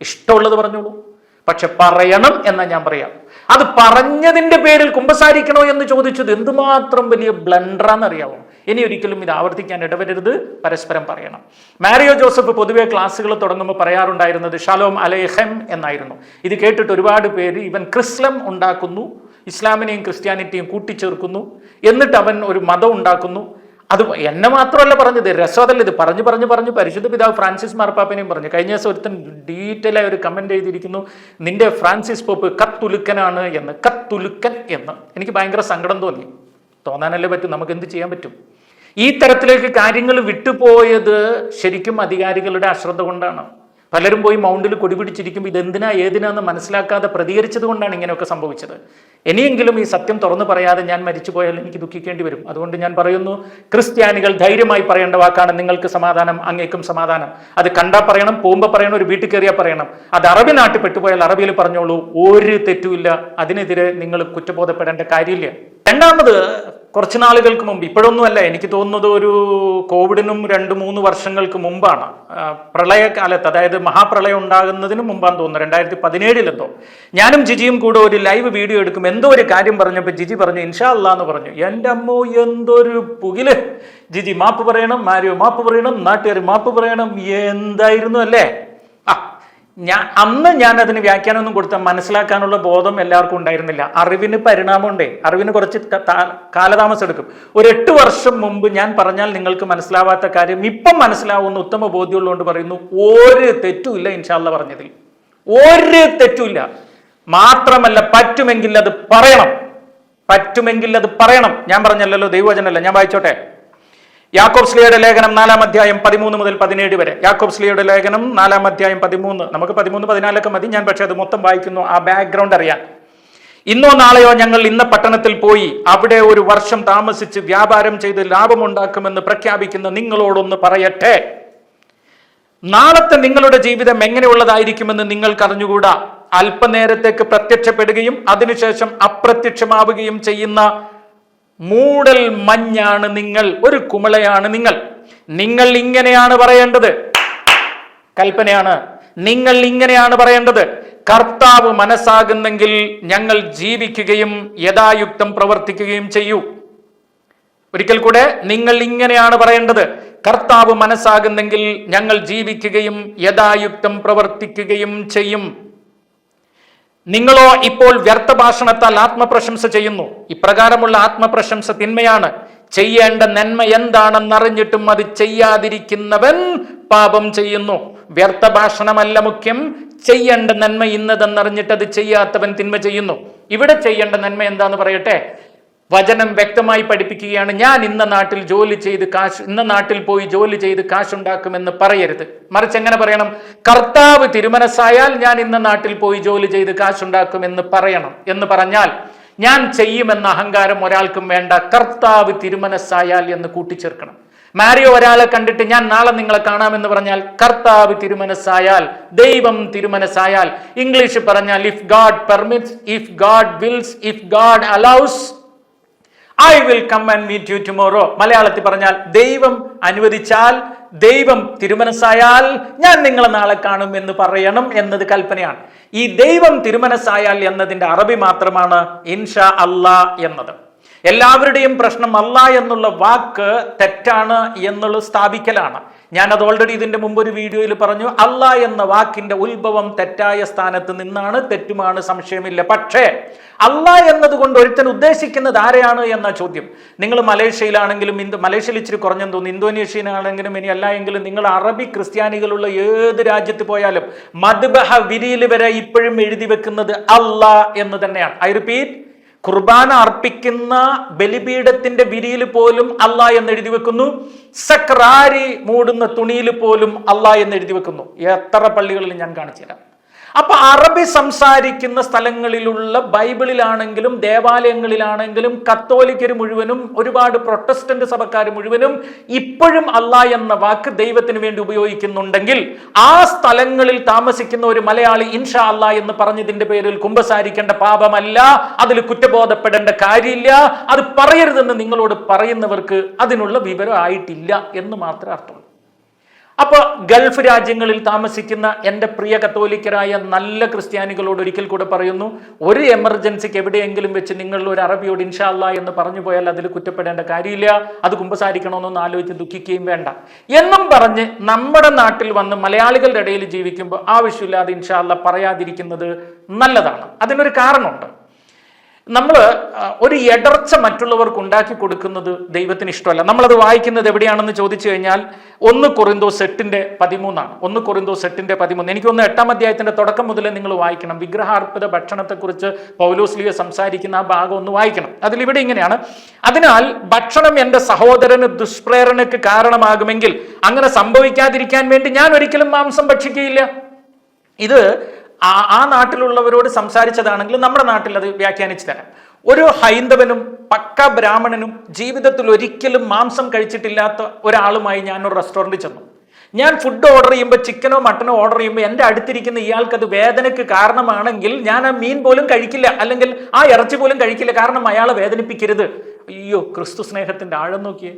ഇഷ്ടമുള്ളത് പറഞ്ഞോളൂ. പക്ഷെ പറയണം എന്നാ ഞാൻ പറയാം. അത് പറഞ്ഞതിന്റെ പേരിൽ കുമ്പസാരിക്കണോ എന്ന് ചോദിച്ചത് എന്തുമാത്രം വലിയ ബ്ലണ്ടറാന്നറിയാവോ ഇനി ഒരിക്കലും ഇത് ആവർത്തിക്കാൻ ഇടവരരുത്. പരസ്പരം പറയണം. മാരിയോ ജോസഫ് പൊതുവെ ക്ലാസ്സുകൾ തുടങ്ങുമ്പോൾ പറയാറുണ്ടായിരുന്നത് ഷാലോം അലേഹം എന്നായിരുന്നു. ഇത് കേട്ടിട്ട് ഒരുപാട് പേര് ഇവൻ ക്രിസ്ലം ഉണ്ടാക്കുന്നു. ഇസ്ലാമിനെയും ക്രിസ്ത്യാനിറ്റിയും കൂട്ടിച്ചേർക്കുന്നു. എന്നിട്ട് അവൻ ഒരു മതം ഉണ്ടാക്കുന്നു. അത് എന്നെ മാത്രമല്ല പറഞ്ഞത്. രസമതല്ല ഇത് പറഞ്ഞു പറഞ്ഞു പറഞ്ഞു. പരിശുദ്ധ പിതാവ് ഫ്രാൻസിസ് മാർപ്പാപ്പനെയും പറഞ്ഞു. കഴിഞ്ഞ ദിവസം ഒരുത്തൻ ഡീറ്റെയിൽ ആയി ഒരു കമന്റ് ചെയ്തിരിക്കുന്നു നിന്റെ ഫ്രാൻസിസ് പോപ്പ് കത്തുലുക്കനാണ് എന്ന്. കത്തുലുക്കൻ എന്ന്. എനിക്ക് ഭയങ്കര സങ്കടം തോന്നി. തോന്നാനല്ലേ പറ്റും? നമുക്ക് എന്ത് ചെയ്യാൻ പറ്റും? ഈ തരത്തിലേക്ക് കാര്യങ്ങൾ വിട്ടുപോയത് ശരിക്കും അധികാരികളുടെ അശ്രദ്ധ കൊണ്ടാണ്. പലരും പോയി മൗണ്ടിൽ കൊടി പിടിച്ചിരിക്കുമ്പോൾ ഇതെന്തിനാ ഏതിനാന്ന് മനസ്സിലാക്കാതെ പ്രതികരിച്ചത് കൊണ്ടാണ് ഇങ്ങനെയൊക്കെ സംഭവിച്ചത്. ഇനിയെങ്കിലും ഈ സത്യം തുറന്നു പറയാതെ ഞാൻ മരിച്ചു പോയാൽ എനിക്ക് ദുഃഖിക്കേണ്ടി വരും. അതുകൊണ്ട് ഞാൻ പറയുന്നു ക്രിസ്ത്യാനികൾ ധൈര്യമായി പറയേണ്ട വാക്കാണ് നിങ്ങൾക്ക് സമാധാനം അങ്ങേക്കും സമാധാനം. അത് കണ്ടാ പറയണം പോകുമ്പോൾ പറയണം ഒരു വീട്ടിൽ കയറിയാൽ പറയണം. അത് അറബി നാട്ടിൽ പെട്ടുപോയാൽ അറബിയിൽ പറഞ്ഞോളൂ ഒരു തെറ്റുമില്ല. അതിനെതിരെ നിങ്ങൾ കുറ്റബോധപ്പെടേണ്ട കാര്യമില്ല. രണ്ടാമത് കുറച്ച് നാളുകൾക്ക് മുമ്പ് ഇപ്പോഴൊന്നുമല്ല എനിക്ക് തോന്നുന്നത് ഒരു കോവിഡിനും രണ്ട് മൂന്ന് വർഷങ്ങൾക്ക് മുമ്പാണ്. പ്രളയകാലത്ത് അതായത് മഹാപ്രളയം ഉണ്ടാകുന്നതിന് മുമ്പാന്ന് തോന്നുന്നു രണ്ടായിരത്തി പതിനേഴിലെന്തോ ഞാനും ജിജിയും കൂടെ ഒരു ലൈവ് വീഡിയോ എടുക്കും എന്തോ ഒരു കാര്യം പറഞ്ഞപ്പോൾ ജിജി പറഞ്ഞു ഇൻഷാ അല്ലാ എന്ന് പറഞ്ഞു. എന്റെ അമ്മോ എന്തൊരു പുകിൽ. ജിജി മാപ്പ് പറയണം മാരിയോ മാപ്പ് പറയണം നാട്ടുകാർ മാപ്പ് പറയണം എന്തായിരുന്നു അല്ലേ? ഞാൻ അന്ന് ഞാൻ അതിന് വ്യാഖ്യാനമൊന്നും കൊടുത്ത മനസ്സിലാക്കാനുള്ള ബോധം എല്ലാവർക്കും ഉണ്ടായിരുന്നില്ല. അറിവിന് പരിണാമമുണ്ടേ. അറിവിന് കുറച്ച് കാലതാമസം എടുക്കും. ഒരു എട്ട് വർഷം മുമ്പ് ഞാൻ പറഞ്ഞാൽ നിങ്ങൾക്ക് മനസ്സിലാവാത്ത കാര്യം ഇപ്പം മനസ്സിലാവുന്ന ഉത്തമ ബോധ്യമുള്ളതുകൊണ്ട് പറയുന്നു ഒരു തെറ്റുമില്ല ഇൻഷാല്ല പറഞ്ഞതിൽ. ഒരു തെറ്റുമില്ല. മാത്രമല്ല പറ്റുമെങ്കിൽ അത് പറയണം. പറ്റുമെങ്കിൽ അത് പറയണം. ഞാൻ പറഞ്ഞല്ലോ ദൈവവചനല്ല ഞാൻ വായിച്ചോട്ടെ? യാക്കോബ് സ്ലിയുടെ ലേഖനം നാലാം അധ്യായം പതിമൂന്ന് മുതൽ പതിനേഴ് വരെ. യാക്കോബ് സ്ലിയുടെ ലേഖനം നാലാം അധ്യായം പതിമൂന്ന്. നമുക്ക് പതിമൂന്ന് പതിനാലൊക്കെ മതി. ഞാൻ പക്ഷേ അത് മൊത്തം വായിക്കുന്നു. ആ ബാക്ക്ഗ്രൗണ്ട് അറിയാൻ. ഇന്നോ നാളെയോ ഞങ്ങൾ ഇന്ന പട്ടണത്തിൽ പോയി അവിടെ ഒരു വർഷം താമസിച്ച് വ്യാപാരം ചെയ്ത് ലാഭമുണ്ടാക്കുമെന്ന് പ്രഖ്യാപിക്കുന്ന നിങ്ങളോടൊന്ന് പറയട്ടെ. നാളത്തെ നിങ്ങളുടെ ജീവിതം എങ്ങനെയുള്ളതായിരിക്കുമെന്ന് നിങ്ങൾക്ക് അറിഞ്ഞുകൂടാ അല്പനേരത്തേക്ക് പ്രത്യക്ഷപ്പെടുകയും അതിനുശേഷം അപ്രത്യക്ഷമാവുകയും ചെയ്യുന്ന മൂടൽ മഞ്ഞാണ് നിങ്ങൾ ഒരു കുമിളയാണ് നിങ്ങൾ. നിങ്ങൾ ഇങ്ങനെയാണ് പറയേണ്ടത്. കൽപ്പനയാണ്. നിങ്ങൾ ഇങ്ങനെയാണ് പറയേണ്ടത്. കർത്താവ് മനസ്സാകുന്നെങ്കിൽ ഞങ്ങൾ ജീവിക്കുകയും യഥായുക്തം പ്രവർത്തിക്കുകയും ചെയ്യൂ. ഒരിക്കൽ കൂടെ നിങ്ങൾ ഇങ്ങനെയാണ് പറയേണ്ടത്. കർത്താവ് മനസ്സാകുന്നെങ്കിൽ ഞങ്ങൾ ജീവിക്കുകയും യഥായുക്തം പ്രവർത്തിക്കുകയും ചെയ്യും. നിങ്ങളോ ഇപ്പോൾ വ്യർത്ഥഭാഷണത്താൽ ആത്മപ്രശംസ ചെയ്യുന്നു. ഇപ്രകാരമുള്ള ആത്മപ്രശംസ തിന്മയാണ്. ചെയ്യേണ്ട നന്മ എന്താണെന്നറിഞ്ഞിട്ടും അത് ചെയ്യാതിരിക്കുന്നവൻ പാപം ചെയ്യുന്നു. വ്യർത്ഥഭാഷണമല്ല മുഖ്യം. ചെയ്യേണ്ട നന്മ ഇന്നതെന്നറിഞ്ഞിട്ട് അത് ചെയ്യാത്തവൻ തിന്മ ചെയ്യുന്നു. ഇവിടെ ചെയ്യേണ്ട നന്മ എന്താന്ന് പറയട്ടെ? വചനം വ്യക്തമായി പഠിപ്പിക്കുകയാണ്. ഞാൻ ഇന്ന നാട്ടിൽ ജോലി ചെയ്ത് കാശ് ഇന്ന നാട്ടിൽ പോയി ജോലി ചെയ്ത് കാശുണ്ടാക്കുമെന്ന് പറയരുത്. മറിച്ച് എങ്ങനെ പറയണം? കർത്താവ് തിരുമനസ്സായാൽ ഞാൻ ഇന്ന നാട്ടിൽ പോയി ജോലി ചെയ്ത് കാശുണ്ടാക്കുമെന്ന് പറയണം എന്ന് പറഞ്ഞാൽ ഞാൻ ചെയ്യുമെന്ന അഹങ്കാരം ഒരാൾക്കും വേണ്ട. കർത്താവ് തിരുമനസ്സായാൽ എന്ന് കൂട്ടിച്ചേർക്കണം. മാരിയോ ഒരാളെ കണ്ടിട്ട് ഞാൻ നാളെ നിങ്ങളെ കാണാമെന്ന് പറഞ്ഞാൽ കർത്താവ് തിരുമനസ്സായാൽ ദൈവം തിരുമനസ്സായാൽ ഇംഗ്ലീഷ് പറഞ്ഞാൽ if God permits if God wills if God allows I will come and meet you tomorrow മലയാളത്തിൽ പറഞ്ഞാൽ ദൈവം അനുവദിച്ചാൽ ദൈവം തിരുമനസ്സായാൽ ഞാൻ നിങ്ങളെ നാളെ കാണും എന്ന് പറയണം എന്നത് കൽപ്പനയാണ്. ഈ ദൈവം തിരുമനസ്സായാൽ എന്നതിന്റെ അറബി മാത്രമാണ് ഇൻഷാ അല്ലാ എന്നത്. എല്ലാവരുടെയും പ്രശ്നം അല്ല എന്നുള്ള വാക്ക് തെറ്റാണ് എന്നുള്ളത് സ്ഥാപിക്കലാണ്. ഞാനത് ഓൾറെഡി ഇതിന്റെ മുമ്പ് ഒരു വീഡിയോയിൽ പറഞ്ഞു അല്ല എന്ന വാക്കിന്റെ ഉത്ഭവം തെറ്റായ സ്ഥാനത്ത് നിന്നാണ് തെറ്റുമാണ് സംശയമില്ല. പക്ഷേ അല്ല എന്നതുകൊണ്ട് ഒരുത്തൻ ഉദ്ദേശിക്കുന്നത് ആരെയാണ്? എന്ന ചോദ്യം. നിങ്ങൾ മലേഷ്യയിലാണെങ്കിലും ഇന്ത് മലേഷ്യയിൽ ഇച്ചിരി കുറഞ്ഞെന്ന് തോന്നുന്നു. ഇന്തോനേഷ്യയിലാണെങ്കിലും ഇനി അല്ല എങ്കിലും നിങ്ങൾ അറബി ക്രിസ്ത്യാനികളുള്ള ഏത് രാജ്യത്ത് പോയാലും മദ്ബഹ വിരിയിൽ വരെ ഇപ്പോഴും എഴുതി വെക്കുന്നത് അല്ല എന്ന് തന്നെയാണ്. ഐ റിപ്പീറ്റ് കുർബാന അർപ്പിക്കുന്ന ബലിപീഠത്തിന്റെ വിരിയിൽ പോലും അല്ല എന്ന് എഴുതി വെക്കുന്നു. സക്രാരി മൂടുന്ന തുണിയിൽ പോലും അല്ല എന്ന് എഴുതി വെക്കുന്നു. എത്ര പള്ളികളിൽ ഞാൻ കാണിച്ചു തരാം അപ്പൊ അറബി സംസാരിക്കുന്ന സ്ഥലങ്ങളിലുള്ള ബൈബിളിലാണെങ്കിലും ദേവാലയങ്ങളിലാണെങ്കിലും കത്തോലിക്കർ മുഴുവനും ഒരുപാട് പ്രൊട്ടസ്റ്റന്റ് സഭക്കാർ മുഴുവനും ഇപ്പോഴും അല്ല എന്ന വാക്ക് ദൈവത്തിന് വേണ്ടി ഉപയോഗിക്കുന്നുണ്ടെങ്കിൽ ആ സ്ഥലങ്ങളിൽ താമസിക്കുന്ന ഒരു മലയാളി ഇൻഷാ അല്ല എന്ന് പറഞ്ഞതിന്റെ പേരിൽ കുമ്പസാരിക്കേണ്ട പാപമല്ല. അതിൽ കുറ്റബോധപ്പെടേണ്ട കാര്യമില്ല. അത് പറയരുതെന്ന് നിങ്ങളോട് പറയുന്നവർക്ക് അതിനുള്ള വിവരം ആയിട്ടില്ല എന്ന് മാത്രമേ അർത്ഥമുള്ളൂ. അപ്പോൾ ഗൾഫ് രാജ്യങ്ങളിൽ താമസിക്കുന്ന എന്റെ പ്രിയ കത്തോലിക്കരായ നല്ല ക്രിസ്ത്യാനികളോട് ഒരിക്കൽ കൂടെ പറയുന്നു ഒരു എമർജൻസിക്ക് എവിടെയെങ്കിലും വെച്ച് നിങ്ങൾ ഒരു അറബിയോട് ഇൻഷാല്ല എന്ന് പറഞ്ഞു പോയാൽ അതിൽ കുറ്റപ്പെടേണ്ട കാര്യമില്ല അത് കുമ്പസാരിക്കണമെന്നൊന്ന് ആലോചിച്ച് ദുഃഖിക്കുകയും വേണ്ട. എന്നും പറഞ്ഞ് നമ്മുടെ നാട്ടിൽ വന്ന് മലയാളികളുടെ ഇടയിൽ ജീവിക്കുമ്പോൾ ആവശ്യമില്ലാതെ ഇൻഷാല്ല പറയാതിരിക്കുന്നത് നല്ലതാണ്. അതിനൊരു കാരണമുണ്ട്. നമ്മൾ ഒരു എടർച്ച മറ്റുള്ളവർക്ക് ഉണ്ടാക്കി കൊടുക്കുന്നത് ദൈവത്തിന് ഇഷ്ടമല്ല. നമ്മളത് വായിക്കുന്നത് എവിടെയാണെന്ന് ചോദിച്ചു കഴിഞ്ഞാൽ ഒന്ന് കൊറിന്തോ സെട്ടിന്റെ പതിമൂന്നാണ്. ഒന്ന് കൊറിന്തോ സെട്ടിന്റെ പതിമൂന്ന്. എനിക്കൊന്ന് എട്ടാം അധ്യായത്തിന്റെ തുടക്കം മുതൽ നിങ്ങൾ വായിക്കണം. വിഗ്രഹാർപ്പിത ഭക്ഷണത്തെക്കുറിച്ച് പൗലോസ്ലിയ സംസാരിക്കുന്ന ആ ഭാഗം ഒന്ന് വായിക്കണം. അതിലിവിടെ ഇങ്ങനെയാണ്. അതിനാൽ ഭക്ഷണം എന്റെ സഹോദരന് ദുഷ്പ്രേരണയ്ക്ക് കാരണമാകുമെങ്കിൽ അങ്ങനെ സംഭവിക്കാതിരിക്കാൻ വേണ്ടി ഞാൻ ഒരിക്കലും മാംസം ഭക്ഷിക്കുകയില്ല. ഇത് ആ ആ നാട്ടിലുള്ളവരോട് സംസാരിച്ചതാണെങ്കിൽ നമ്മുടെ നാട്ടിൽ അത് വ്യാഖ്യാനിച്ചു തരാം. ഒരു ഹൈന്ദവനും പക്ക ബ്രാഹ്മണനും ജീവിതത്തിൽ ഒരിക്കലും മാംസം കഴിച്ചിട്ടില്ലാത്ത ഒരാളുമായി ഞാൻ ഒരു റെസ്റ്റോറന്റിൽ ചെന്നു. ഞാൻ ഫുഡ് ഓർഡർ ചെയ്യുമ്പോൾ ചിക്കനോ മട്ടനോ ഓർഡർ ചെയ്യുമ്പോൾ എന്റെ അടുത്തിരിക്കുന്ന ഇയാൾക്ക് അത് വേദനയ്ക്ക് കാരണമാണെങ്കിൽ ഞാൻ ആ മീൻ പോലും കഴിക്കില്ല. അല്ലെങ്കിൽ ആ ഇറച്ചി പോലും കഴിക്കില്ല. കാരണം അയാളെ വേദനിപ്പിക്കരുത്. അയ്യോ ക്രിസ്തു സ്നേഹത്തിന്റെ ആഴം നോക്കിയേ.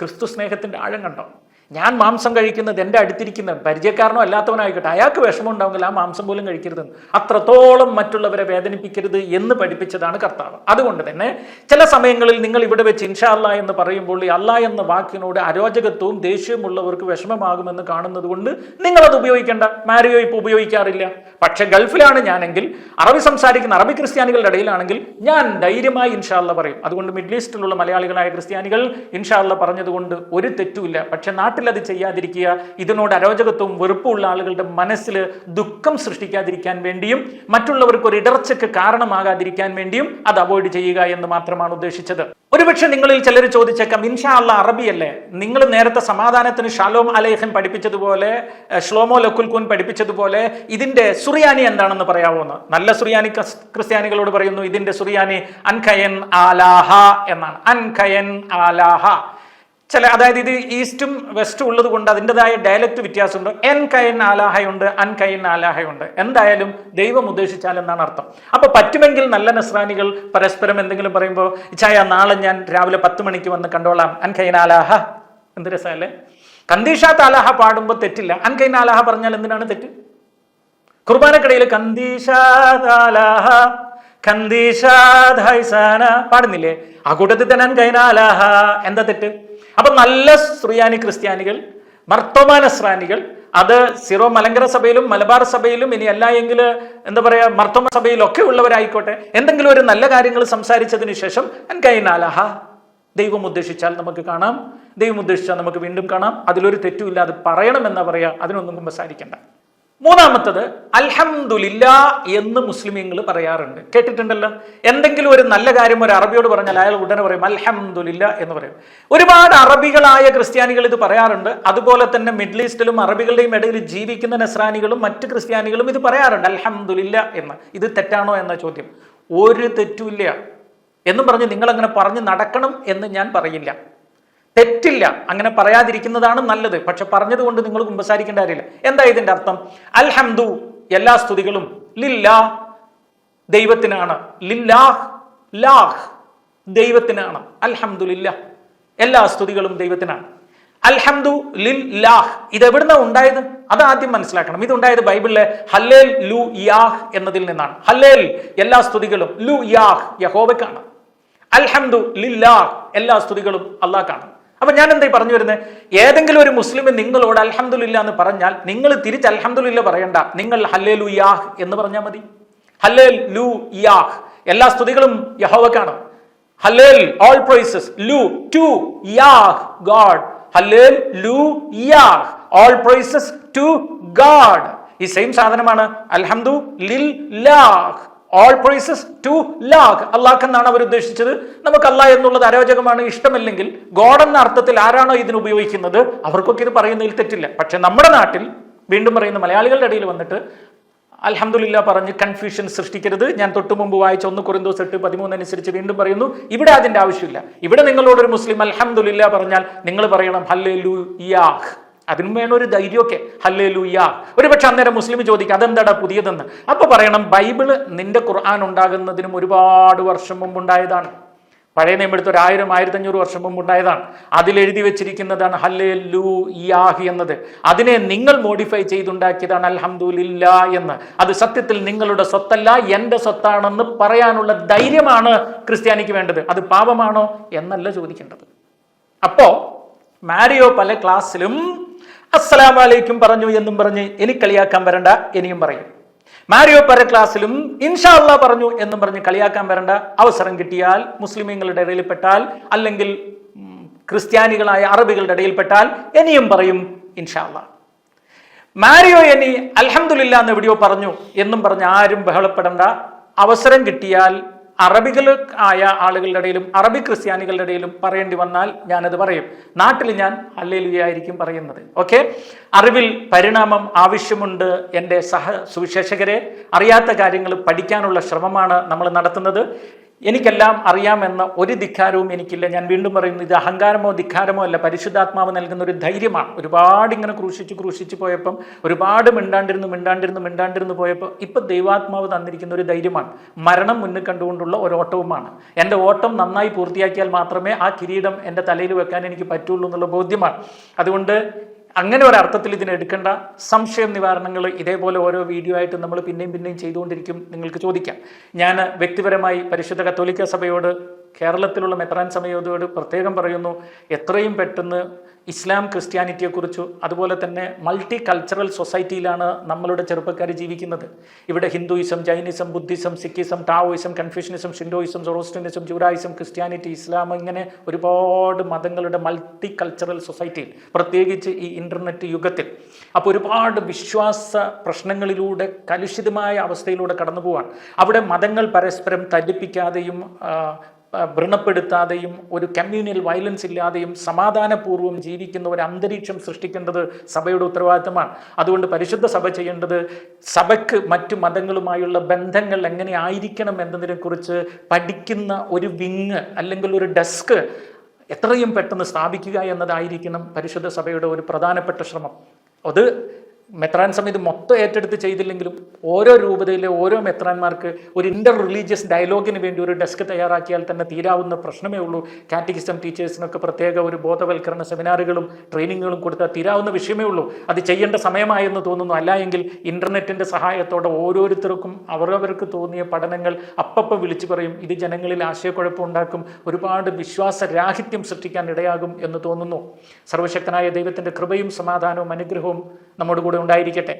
ക്രിസ്തു സ്നേഹത്തിന്റെ ആഴം കണ്ടോ? ഞാൻ മാംസം കഴിക്കുന്നത് എന്റെ അടുത്തിരിക്കുന്ന പരിചയക്കാരനോ അല്ലാത്തവനായിക്കോട്ടെ അയാൾക്ക് വിഷമം ഉണ്ടാവുമെങ്കിൽ ആ മാംസം പോലും കഴിക്കരുത്. അത്രത്തോളം മറ്റുള്ളവരെ വേദനിപ്പിക്കരുത് എന്ന് പഠിപ്പിച്ചതാണ് കർത്താവ്. അതുകൊണ്ട് തന്നെ ചില സമയങ്ങളിൽ നിങ്ങൾ ഇവിടെ വെച്ച് ഇൻഷാ അല്ല എന്ന് പറയുമ്പോൾ ഈ അല്ല എന്ന വാക്കിനോട് അരോചകത്വവും ദേഷ്യമുള്ളവർക്ക് വിഷമമാകുമെന്ന് കാണുന്നത് കൊണ്ട് നിങ്ങളത് ഉപയോഗിക്കേണ്ട. മാരിയോ ഇപ്പോൾ ഉപയോഗിക്കാറില്ല. പക്ഷേ ഗൾഫിലാണ് ഞാനെങ്കിൽ അറബി സംസാരിക്കുന്ന അറബി ക്രിസ്ത്യാനികളുടെ ഇടയിലാണെങ്കിൽ ഞാൻ ധൈര്യമായി ഇൻഷാ അല്ല പറയും. അതുകൊണ്ട് മിഡിൽ ഈസ്റ്റിലുള്ള മലയാളികളായ ക്രിസ്ത്യാനികൾ ഇൻഷാ അല്ല പറഞ്ഞതുകൊണ്ട് ഒരു തെറ്റുമില്ല. പക്ഷേ നാട്ടിൽ അത് ചെയ്യാതിരിക്കുക. ഇതിനോട് അരോചകത്വവും വെറുപ്പുള്ള ആളുകളുടെ മനസ്സിൽ ദുഃഖം സൃഷ്ടിക്കാതിരിക്കാൻ വേണ്ടിയും മറ്റുള്ളവർക്ക് ഒരു ഇടർച്ചയ്ക്ക് കാരണമാകാതിരിക്കാൻ വേണ്ടിയും അത് അവോയ്ഡ് ചെയ്യുക എന്ന് മാത്രമാണ് ഉദ്ദേശിച്ചത്. ഒരുപക്ഷെ നിങ്ങളിൽ ചിലർ ചോദിച്ചേക്കാം ഇൻഷാ അള്ള അറബിയല്ലേ? നിങ്ങൾ നേരത്തെ സമാധാനത്തിന് ഷാലോം അലേഹൻ പഠിപ്പിച്ചതുപോലെ ഷ്ലോമോ ലക്കുൽകുൻ പഠിപ്പിച്ചതുപോലെ ഇതിന്റെ സുറിയാനി എന്താണെന്ന് പറയാവുന്ന? നല്ല സുറിയാനി ക്രിസ്ത്യാനികളോട് പറയുന്നു ഇതിന്റെ സുറിയാനി അൻഖയൻ ആലാഹ എന്നാണ്. അൻഖയൻ ആലാഹ. ചില അതായത് ഇത് ഈസ്റ്റും വെസ്റ്റും ഉള്ളത് കൊണ്ട് അതിന്റെതായ ഡയലക്റ്റ് വ്യത്യാസമുണ്ട്. എൻ കയൻ ആലാഹയുണ്ട് അൻ കയൻ ആലാഹയുണ്ട്. എന്തായാലും ദൈവം ഉദ്ദേശിച്ചാൽ എന്നാണ് അർത്ഥം. അപ്പൊ പറ്റുമെങ്കിൽ നല്ല നസ്രാനികൾ പരസ്പരം എന്തെങ്കിലും പറയുമ്പോൾ ചായ നാളെ ഞാൻ രാവിലെ പത്ത് മണിക്ക് വന്ന് കണ്ടോളാം. അൻ കയൻ ആലാഹ. എന്ത് രസമല്ലേ? കന്തീഷാത്ത് ആലാഹ പാടുമ്പോൾ തെറ്റില്ല. അൻ കൈൻ ആലാഹ പറഞ്ഞാൽ എന്തിനാണ് തെറ്റ്? കുർബാനക്കടയിൽ കന്തീഷാദാലാഹ പാടുന്നില്ലേ? ആ കൂട്ടത്തിൽ തന്നെ കൈനാലാഹ എന്താ തെറ്റ്? അപ്പൊ നല്ല സ്ത്രീയാനി ക്രിസ്ത്യാനികൾ മർത്തോമാനസ്രാനികൾ അത് സിറോ മലങ്കര സഭയിലും മലബാർ സഭയിലും ഇനി അല്ല എങ്കിൽ എന്താ പറയാ മർത്തോമ സഭയിലൊക്കെ ഉള്ളവരായിക്കോട്ടെ. എന്തെങ്കിലും ഒരു നല്ല കാര്യങ്ങൾ സംസാരിച്ചതിന് ശേഷം അൻ കൈനാലാഹ ദൈവം ഉദ്ദേശിച്ചാൽ നമുക്ക് കാണാം. ദൈവം ഉദ്ദേശിച്ചാൽ നമുക്ക് വീണ്ടും കാണാം. അതിലൊരു തെറ്റുമില്ല അത് പറയണമെന്നാ പറയാ. അതിനൊന്നും കുമ്പസാരിക്കണ്ട മൂന്നാമത്തത് അൽഹംദുലില്ല എന്ന് മുസ്ലിമീങ്ങൾ പറയാറുണ്ട്. കേട്ടിട്ടുണ്ടല്ലോ? എന്തെങ്കിലും ഒരു നല്ല കാര്യം ഒരു അറബിയോട് പറഞ്ഞാൽ അയാൾ ഉടനെ പറയും അൽഹംദുലില്ല എന്ന് പറയും. ഒരുപാട് അറബികളായ ക്രിസ്ത്യാനികൾ ഇത് പറയാറുണ്ട്. അതുപോലെ തന്നെ മിഡിൽ ഈസ്റ്റിലും അറബികളുടെയും ഇടയിൽ ജീവിക്കുന്ന നസ്രാനികളും മറ്റ് ക്രിസ്ത്യാനികളും ഇത് പറയാറുണ്ട്. അൽഹംദുലില്ല എന്ന്. ഇത് തെറ്റാണോ എന്ന ചോദ്യം. ഒരു തെറ്റുമില്ല എന്നും പറഞ്ഞ് നിങ്ങളങ്ങനെ പറഞ്ഞ് നടക്കണം എന്ന് ഞാൻ പറയില്ല തെറ്റില്ല. അങ്ങനെ പറയാതിരിക്കുന്നതാണ് നല്ലത്. പക്ഷെ പറഞ്ഞതുകൊണ്ട് നിങ്ങൾ കുമ്പസാരിക്കേണ്ട കാര്യമില്ല. എന്താ ഇതിന്റെ അർത്ഥം? അൽഹംദു എല്ലാ സ്തുതികളും ലില്ലാ ദൈവത്തിനാണ്. ലില്ലാഹ് ലാഹ് ദൈവത്തിനാണ്. അൽഹംദുലില്ല എല്ലാ സ്തുതികളും ദൈവത്തിനാണ്. അൽഹംദു ലിൽ ലാഹ് ഇത് എവിടുന്ന ഉണ്ടായത്? അത് ആദ്യം മനസ്സിലാക്കണം. ഇതുണ്ടായത് ബൈബിളിലെ ഹല്ലേൽ ലു യാഹ് എന്നതിൽ നിന്നാണ്. ഹല്ലേൽ എല്ലാ സ്തുതികളും ലു യാഹ് യഹോവയ്ക്കാണ്. അൽഹംദു ലില്ലാഹ് എല്ലാ സ്തുതികളും അള്ളാഹ്ക്കാണ് അപ്പൊ ഞാൻ എന്തായി പറഞ്ഞു വരുന്നത് ഏതെങ്കിലും ഒരു മുസ്ലിം നിങ്ങളോട് അൽഹംദുലില്ല എന്ന് പറഞ്ഞാൽ നിങ്ങൾ തിരിച്ച് അൽഹംദുലില്ല പറയണ്ട. നിങ്ങൾ ഹല്ലേ ലു യാഹ് എന്ന് പറഞ്ഞാൽ മതി. ഹല്ലേ ലു യാഹ് എല്ലാ സ്തുതികളും യഹോവക്കാണ്. ഹല്ലേൽ ഓൾ പ്രൈസസ് ലു ടു യാഹ് ഗാഡ്. ഹല്ലേൽ ലു യാഹ് ഓൾ പ്രൈസസ് ടു ഗാഡ്. ഈ സെയിം സാധനമാണ് അൽഹംദു ലിൽ ലാഹ് ഓൾ പ്രൈസസ് ടു ലാഖ് അള്ളാഹ് എന്നാണ് അവർ ഉദ്ദേശിച്ചത്. നമുക്ക് അല്ല എന്നുള്ളത് അരോചകമാണ് ഇഷ്ടമല്ലെങ്കിൽ ഗോഡ് എന്ന അർത്ഥത്തിൽ ആരാണോ ഇതിന് ഉപയോഗിക്കുന്നത്? അവർക്കൊക്കെ ഇത് പറയുന്നതിൽ തെറ്റില്ല. പക്ഷെ നമ്മുടെ നാട്ടിൽ വീണ്ടും പറയുന്ന മലയാളികളുടെ ഇടയിൽ വന്നിട്ട് അൽഹംദുലില്ല പറഞ്ഞ് കൺഫ്യൂഷൻ സൃഷ്ടിക്കരുത്. ഞാൻ തൊട്ടു മുമ്പ് വായിച്ച ഒന്ന് കുറിന്തോസ് എട്ട് പതിമൂന്ന് അനുസരിച്ച് വീണ്ടും പറയുന്നു ഇവിടെ അതിന്റെ ആവശ്യമില്ല. ഇവിടെ നിങ്ങളോടൊരു മുസ്ലിം അലഹമുല്ല പറഞ്ഞാൽ നിങ്ങൾ പറയണം ഹല്ലേ യാഹ് അതിനും വേണം ഒരു ധൈര്യമൊക്കെ. ഹല്ലേ ലൂയ ഒരു പക്ഷെ അന്നേരം മുസ്ലിം ചോദിക്കുക അതെന്താടാ പുതിയതെന്ന്? അപ്പൊ പറയണം ബൈബിൾ നിന്റെ ഖുർആൻ ഉണ്ടാകുന്നതിനും ഒരുപാട് വർഷം മുമ്പ് ഉണ്ടായതാണ്. പഴയ നിയമെടുത്ത് ഒരു ആയിരം ആയിരത്തഞ്ഞൂറ് വർഷം മുമ്പ് ഉണ്ടായതാണ്. എഴുതി വെച്ചിരിക്കുന്നതാണ് ഹല്ലേ ലൂ യാഹി എന്നത്. അതിനെ നിങ്ങൾ മോഡിഫൈ ചെയ്തുണ്ടാക്കിയതാണ് അൽഹംദുലില്ല എന്ന്. അത് സത്യത്തിൽ നിങ്ങളുടെ സ്വത്തല്ല എന്റെ സ്വത്താണെന്ന് പറയാനുള്ള ധൈര്യമാണ് ക്രിസ്ത്യാനിക്ക് വേണ്ടത്. അത് പാപമാണോ എന്നല്ല ചോദിക്കേണ്ടത്. അപ്പോ മാരിയോ പല ക്ലാസ്സിലും അസ്സലാം വലൈക്കും പറഞ്ഞു എന്നും പറഞ്ഞ് എനിക്ക് കളിയാക്കാൻ വരണ്ട ഇനിയും പറയും. മാരിയോ പര ക്ലാസ്സിലും ഇൻഷാ അള്ളാ പറഞ്ഞു എന്നും പറഞ്ഞ് കളിയാക്കാൻ വരണ്ട. അവസരം കിട്ടിയാൽ മുസ്ലിമീങ്ങളുടെ ഇടയിൽപ്പെട്ടാൽ അല്ലെങ്കിൽ ക്രിസ്ത്യാനികളായ അറബികളുടെ ഇടയിൽപ്പെട്ടാൽ ഇനിയും പറയും ഇൻഷാ അള്ളാ മാരിയോ എനി അലഹമുല്ല എന്ന് വീഡിയോ പറഞ്ഞു. എന്നും പറഞ്ഞ് ആരും ബഹളപ്പെടേണ്ട. അവസരം കിട്ടിയാൽ അറബികൾ ആയ ആളുകളുടെ ഇടയിലും അറബി ക്രിസ്ത്യാനികളുടെ ഇടയിലും പറയേണ്ടി വന്നാൽ ഞാനത് പറയും. നാട്ടിൽ ഞാൻ അല്ലേലുയായിരിക്കും പറയുന്നത്. ഓക്കെ? അറിവിൽ പരിണാമം ആവശ്യമുണ്ട് എന്റെ സഹ സുവിശേഷകരെ. അറിയാത്ത കാര്യങ്ങൾ പഠിക്കാനുള്ള ശ്രമമാണ് നമ്മൾ നടത്തുന്നത്. എനിക്കെല്ലാം അറിയാമെന്ന ഒരു ധിക്കാരവും എനിക്കില്ല. ഞാൻ വീണ്ടും പറയുന്നു ഇത് അഹങ്കാരമോ ധിക്കാരമോ അല്ല. പരിശുദ്ധാത്മാവ് നൽകുന്ന ഒരു ധൈര്യമാണ്. ഒരുപാട് ഇങ്ങനെ ക്രൂശിച്ച് ക്രൂശിച്ച് പോയപ്പം ഒരുപാട് മിണ്ടാണ്ടിരുന്നു മിണ്ടാണ്ടിരുന്നു മിണ്ടാണ്ടിരുന്നു പോയപ്പോൾ ഇപ്പം ദൈവാത്മാവ് തന്നിരിക്കുന്ന ഒരു ധൈര്യമാണ്. മരണം മുന്നിൽ കണ്ടുകൊണ്ടുള്ള ഒരു ഓട്ടവുമാണ്. എന്റെ ഓട്ടം നന്നായി പൂർത്തിയാക്കിയാൽ മാത്രമേ ആ കിരീടം എന്റെ തലയിൽ വെക്കാൻ എനിക്ക് പറ്റുള്ളൂ എന്നുള്ള ബോധ്യമാണ്. അതുകൊണ്ട് അങ്ങനെ ഒരു അർത്ഥത്തിൽ ഇതിനെ എടുക്കേണ്ട സംശയ നിവാരണങ്ങൾ ഇതേപോലെ ഓരോ വീഡിയോ ആയിട്ട് നമ്മൾ പിന്നെയും പിന്നെയും ചെയ്തുകൊണ്ടിരിക്കും നിങ്ങൾക്ക് ചോദിക്കാം. ഞാൻ വ്യക്തിപരമായി പരിശുദ്ധ കത്തോലിക്ക സഭയോട് കേരളത്തിലുള്ള മെത്രാൻ സമയോധയോട് പ്രത്യേകം പറയുന്നു എത്രയും പെട്ടെന്ന് ഇസ്ലാം ക്രിസ്ത്യാനിറ്റിയെക്കുറിച്ചു അതുപോലെ തന്നെ മൾട്ടി കൾച്ചറൽ സൊസൈറ്റിയിലാണ് നമ്മളുടെ ചെറുപ്പക്കാർ ജീവിക്കുന്നത്. ഇവിടെ Hinduism Jainism Buddhism Sikhism Taoism Confucianism Shintoism Zoroastrianism Judaism Christianity Islam ഇങ്ങനെ ഒരുപാട് മതങ്ങളുടെ മൾട്ടി കൾച്ചറൽ സൊസൈറ്റിയിൽ പ്രത്യേകിച്ച് ഈ ഇന്റർനെറ്റ് യുഗത്തിൽ. അപ്പോൾ ഒരുപാട് വിശ്വാസ പ്രശ്നങ്ങളിലൂടെ കലുഷിതമായ അവസ്ഥയിലൂടെ കടന്നു പോവാൻ അവിടെ മതങ്ങൾ പരസ്പരം തല്ലിപ്പിക്കാതെയും വ്രണപ്പെടുത്താതെയും ഒരു കമ്മ്യൂണൽ വയലൻസ് ഇല്ലാതെയും സമാധാനപൂർവം ജീവിക്കുന്ന ഒരു അന്തരീക്ഷം സൃഷ്ടിക്കേണ്ടത് സഭയുടെ ഉത്തരവാദിത്തമാണ്. അതുകൊണ്ട് പരിശുദ്ധ സഭ ചെയ്യേണ്ടത് സഭയ്ക്ക് മറ്റു മതങ്ങളുമായുള്ള ബന്ധങ്ങൾ എങ്ങനെ ആയിരിക്കണം എന്നതിനെക്കുറിച്ച് പഠിക്കുന്ന ഒരു വിങ് അല്ലെങ്കിൽ ഒരു ഡെസ്ക് എത്രയും പെട്ടെന്ന് സ്ഥാപിക്കുക എന്നതായിരിക്കണം പരിശുദ്ധ സഭയുടെ ഒരു പ്രധാനപ്പെട്ട ശ്രമം. അത് മെത്രാൻ സമിതി മൊത്തം ഏറ്റെടുത്ത് ചെയ്തില്ലെങ്കിലും ഓരോ രൂപതയിലെ ഓരോ മെത്രാന്മാർക്ക് ഒരു ഇന്റർ റിലീജിയസ് ഡയലോഗിന് വേണ്ടി ഒരു ഡെസ്ക് തയ്യാറാക്കിയാൽ തന്നെ തീരാവുന്ന പ്രശ്നമേ ഉള്ളൂ. കാറ്റഗിസം ടീച്ചേഴ്സിനൊക്കെ പ്രത്യേക ഒരു ബോധവൽക്കരണ സെമിനാറുകളും ട്രെയിനിങ്ങുകളും കൊടുത്താൽ തീരാവുന്ന വിഷയമേ ഉള്ളൂ. അത് ചെയ്യേണ്ട സമയമായെന്ന് തോന്നുന്നു. അല്ല എങ്കിൽ ഇന്റർനെറ്റിന്റെ സഹായത്തോടെ ഓരോരുത്തർക്കും അവരവർക്ക് തോന്നിയ പഠനങ്ങൾ അപ്പപ്പം വിളിച്ചു പറയും. ഇത് ജനങ്ങളിൽ ആശയക്കുഴപ്പം ഉണ്ടാക്കും. ഒരുപാട് വിശ്വാസരാഹിത്യം സൃഷ്ടിക്കാൻ ഇടയാകും എന്ന് തോന്നുന്നു. സർവശക്തനായ ദൈവത്തിന്റെ കൃപയും സമാധാനവും അനുഗ്രഹവും നമ്മോട് കൂടെ ഉണ്ടായിരിക്കട്ടെ.